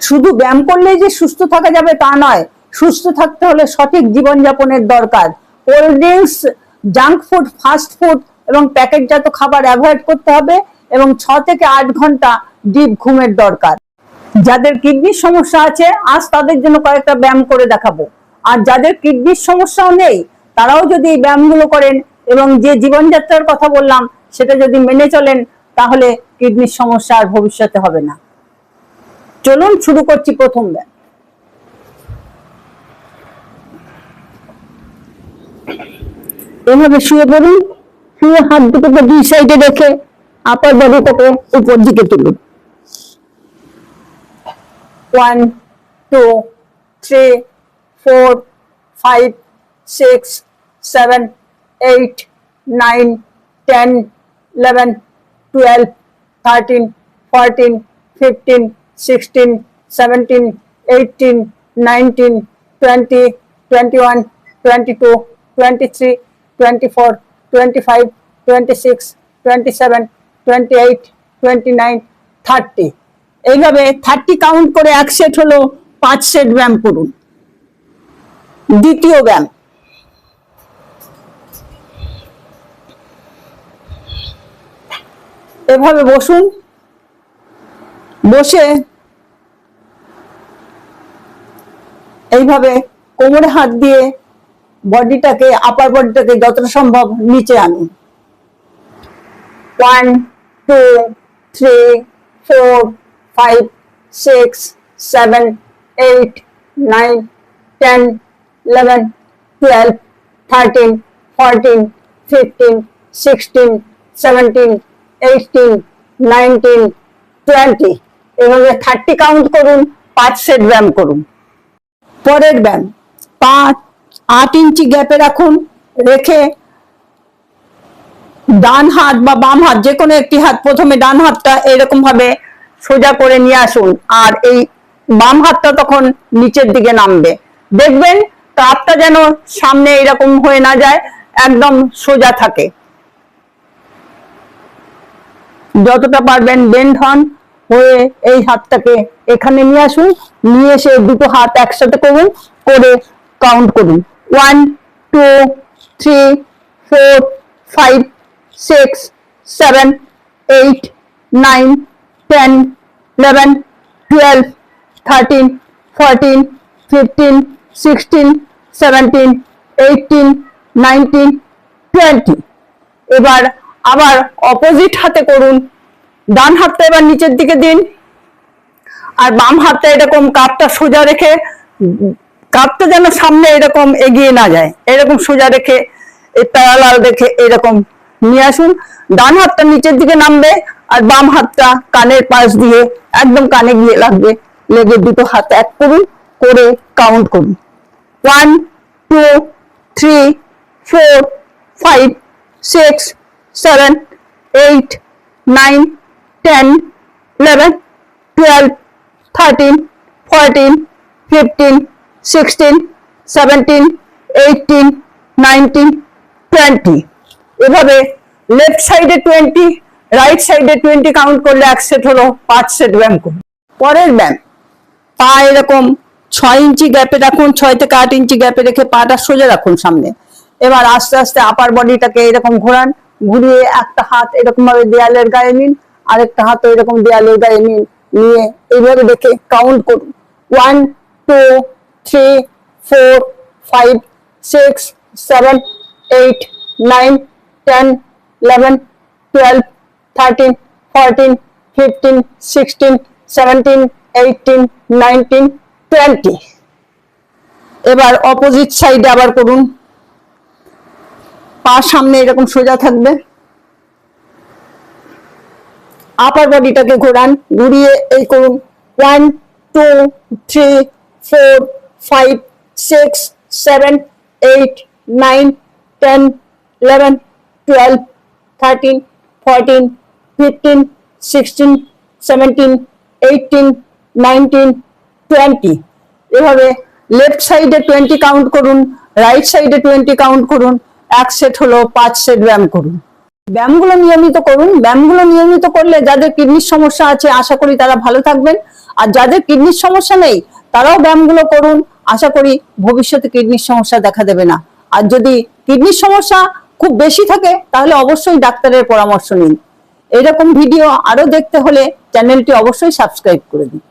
শুধু ব্যায়াম করলেই যে সুস্থ থাকা যাবে তা নয়, সুস্থ থাকতে হলে সঠিক জীবনযাপনের দরকার। Cold drinks junk food fast food এবং প্যাকেটজাত খাবার অ্যাভয়েড করতে হবে এবং ছ থেকে আট ঘণ্টা ডিপ ঘুমের দরকার। যাদের কিডনির সমস্যা আছে, আজ তাদের জন্য কয়েকটা ব্যায়াম করে দেখাবো। আর যাদের কিডনির সমস্যাও নেই, তারাও যদি এই ব্যায়ামগুলো করেন এবং যে জীবনযাত্রার কথা বললাম, সেটা যদি মেনে চলেন, তাহলে কিডনির সমস্যা আর ভবিষ্যতে হবে না। চলুন শুরু করছি প্রথম ব্যায়াম এভাবে শুয়ে পড়ুন, শুয়ে হাত দুটোকে দুই সাইডে রেখে আপার বডিটাকে উপর দিকে তুলুন। One two three four five six seven eight nine ten eleven twelve thirteen fourteen fifteen sixteen seventeen eighteen nineteen twenty twenty one twenty two twenty three twenty four twenty five twenty six twenty seven twenty eight twenty nine thirty এইভাবে thirty count করে এক set হলো, পাঁচ set ব্যায়াম করুন। দ্বিতীয় ব্যায়াম। এভাবে বসুন। বসে এইভাবে কোমরে হাত দিয়ে বডিটাকে আপার বডিটাকে যতটা সম্ভব নিচে আনুন। One two three four five six seven eight nine ten eleven twelve thirteen fourteen fifteen sixteen seventeen eighteen nineteen twenty এভাবে থার্টি কাউন্ট করুন, পাঁচ সেট ব্যায়াম করুন। পরের ব্যায়াম। পাঁচ আট ইঞ্চি গ্যাপে রাখুন, রেখে ডান হাত বা বাম হাত যে কোনো একটি হাত, প্রথমে ডান হাতটা এরকম ভাবে সোজা করে নিয়ে আসুন, আর এই বাম হাতটা তখন নিচের দিকে নামবে। দেখবেন কাপটা যেন সামনে এরকম হয়ে না যায়, একদম সোজা থাকে। যতটা পারবেন বেন্ড হন হয়ে এই হাতটাকে এখানে নিয়ে আসুন। নিয়ে এসে দুটো হাত একসাথে করুন, করে কাউন্ট করুন। One two three four five six seven eight nine ten eleven twelve thirteen fourteen fifteen sixteen seventeen eighteen nineteen twenty এবার আবার অপোজিট হাতে করুন। ডান হাতটা এবার নিচের দিকে দিন। আর বাম হাতটা এরকম কাপটা সোজা রেখে, কাপটা যেন সামনে এরকম এগিয়ে না যায়। এরকম সোজা রেখে প্যারালাল রেখে এরকম নিয়ে আসুন। ডান হাতটা নিচের দিকে নামবে আর বাম হাতটা কানের পাশ দিয়ে, একদম কানে গিয়ে লাগবে। লেগে দুটো হাত এক করুন, করে কাউন্ট করুন। One two three four five six seven eight nine ten eleven twelve thirteen fourteen fifteen sixteen seventeen eighteen nineteen twenty এভাবে লেফট সাইডে টোয়েন্টি রাইট সাইডে টোয়েন্টি কাউন্ট করলে এক সেট হলো, পাঁচ সেট ব্যায়াম করুন। পরের ব্যায়াম, পা এরকম ছয় ইঞ্চি গ্যাপে রাখুন, ছয় থেকে আট ইঞ্চি গ্যাপে রেখে পাটা সোজা রাখুন সামনে। এবার আস্তে আস্তে আপার বডিটাকে এরকম ঘোরান, ঘুরিয়ে একটা হাত এরকম ভাবে দেয়ালের গায়ে নিন আরেকটা হাত এরকম দেয়ালের গায়ে নিন নিয়ে এইভাবে দেখে কাউন্ট করুন। One two three four five six seven eight nine ten eleven twelve thirteen fourteen fifteen sixteen seventeen eighteen nineteen twenty এবার অপোজিট সাইডে আবার করুন। পা সামনে এরকম সোজা থাকবে। আপার বডিটাকে ঘোরান, ঘুরিয়ে এই করুন। One two three four five six seven eight nine ten eleven twelve thirteen fourteen fifteen sixteen seventeen eighteen nineteen twenty এভাবে লেফট সাইডে টোয়েন্টি কাউন্ট করুন রাইট সাইডে টোয়েন্টি কাউন্ট করুন, এক সেট হলো পাঁচ সেট ব্যায়াম করুন। ব্যায়ামগুলো নিয়মিত করুন। ব্যায়ামগুলো নিয়মিত করলে যাদের কিডনির সমস্যা আছে, আশা করি তারা ভালো থাকবেন। আর যাদের কিডনির সমস্যা নেই, তারাও ব্যায়ামগুলো করুন। আশা করি ভবিষ্যতে কিডনির সমস্যা দেখা দেবে না। আর যদি কিডনির সমস্যা খুব বেশি থাকে, তাহলে অবশ্যই ডাক্তারের পরামর্শ নিন। এরকম ভিডিও আরও দেখতে হলে চ্যানেলটি অবশ্যই সাবস্ক্রাইব করে দিন।